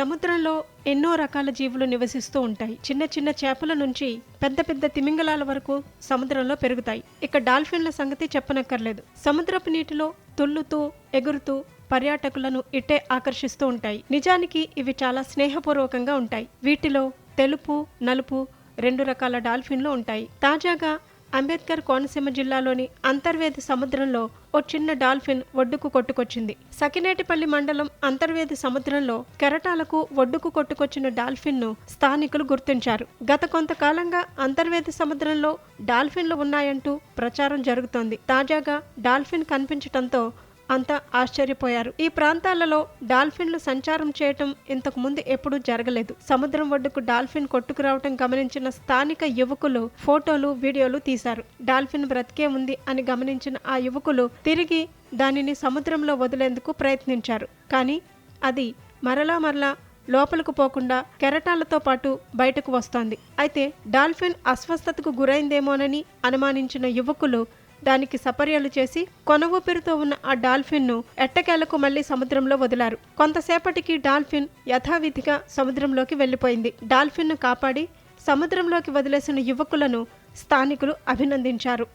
సముద్రంలో ఎన్నో రకాల జీవులు నివసిస్తూ ఉంటాయి. చిన్న చిన్న చేపల నుంచి పెద్ద పెద్ద తిమింగలాల వరకు సముద్రంలో పెరుగుతాయి. ఇక డాల్ఫిన్ల సంగతి చెప్పనక్కర్లేదు. సముద్రపు నీటిలో తుళ్ళుతూ ఎగురుతూ పర్యాటకులను ఇట్టే ఆకర్షిస్తూ ఉంటాయి. నిజానికి ఇవి చాలా స్నేహపూర్వకంగా ఉంటాయి. వీటిలో తెలుపు నలుపు రెండు రకాల డాల్ఫిన్లు ఉంటాయి. తాజాగా అంబేద్కర్ కోనసీమ జిల్లాలోని అంతర్వేది సముద్రంలో ఓ చిన్న డాల్ఫిన్ ఒడ్డుకు కొట్టుకొచ్చింది. సకినేటిపల్లి మండలం అంతర్వేది సముద్రంలో కెరటాలకు ఒడ్డుకు కొట్టుకొచ్చిన డాల్ఫిన్ను స్థానికులు గుర్తించారు. గత కొంతకాలంగా అంతర్వేది సముద్రంలో డాల్ఫిన్లు ఉన్నాయంటూ ప్రచారం జరుగుతోంది. తాజాగా డాల్ఫిన్ కనిపించటంతో అంతా ఆశ్చర్యపోయారు. ఈ ప్రాంతాలలో డాల్ఫిన్లు సంచారం చేయటం ఇంతకు ముందు ఎప్పుడూ జరగలేదు. సముద్రం ఒడ్డుకు డాల్ఫిన్ కొట్టుకురావటం గమనించిన స్థానిక యువకులు ఫోటోలు వీడియోలు తీశారు. డాల్ఫిన్ బ్రతికే ఉంది అని గమనించిన ఆ యువకులు తిరిగి దానిని సముద్రంలో వదిలేందుకు ప్రయత్నించారు. కానీ అది మరలా మరలా లోపలకు పోకుండా కెరటాలతో పాటు బయటకు వస్తోంది. అయితే డాల్ఫిన్ అస్వస్థతకు గురైందేమోనని అనుమానించిన యువకులు దానికి సపర్యలు చేసి కొన ఊపిరితో ఉన్న ఆ డాల్ఫిన్ను ఎట్టకేలకు మళ్ళీ సముద్రంలో వదిలారు. కొంతసేపటికి డాల్ఫిన్ యథావిధిగా సముద్రంలోకి వెళ్ళిపోయింది డాల్ఫిన్ను కాపాడి సముద్రంలోకి వదిలేసిన యువకులను స్థానికులు అభినందించారు.